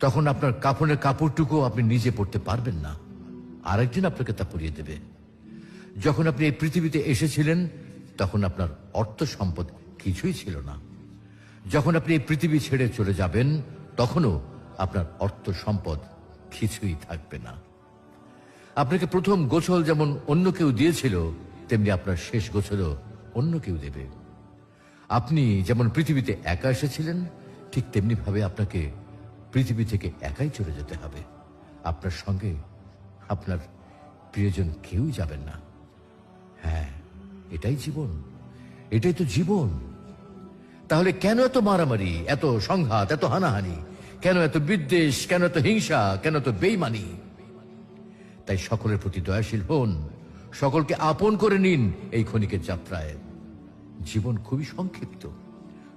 তখন আপনার কাপড়ের কাপড়টুকু আপনি নিজে পড়তে পারবেন না। আরেকদিন আপনাকে তা পরিয়ে দেবে। যখন আপনি এই পৃথিবীতে এসেছিলেন, তখন আপনার অর্থ সম্পদ কিছুই ছিল না। যখন আপনি এই পৃথিবী ছেড়ে চলে যাবেন, তখনও আপনার অর্থ সম্পদ কিছুই থাকবে না। আপনাকে প্রথম গোছল যেমন অন্য কেউ দিয়েছিল, তেমনি আপনার শেষ গোছলও অন্য কেউ দেবে। আপনি যেমন পৃথিবীতে একা এসেছিলেন, ঠিক তেমনি ভাবে আপনাকে পৃথিবী থেকে একাই চলে যেতে হবে। আপনার সঙ্গে আপনার প্রিয়জন কেউই যাবেন না। হ্যাঁ এটাই জীবন। এটাই তো জীবন। তাহলে কেন এত মারামারি, এত সংঘাত, এত হানাহানি? কেন এত বিদ্বেষ, কেন এত হিংসা, কেন এত বেইমানি? তাই সকলের প্রতি দয়াশীল হন। সকলকে আপন করে নিন এই ক্ষণিকের যাত্রায়। জীবন খুবই সংক্ষিপ্ত।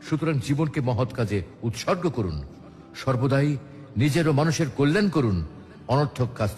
সুতরাং জীবনকে মহৎ কাজে উৎসর্গ করুন। সর্বদাই নিজের ও মানুষের কল্যাণ করুন অনর্থক কাজ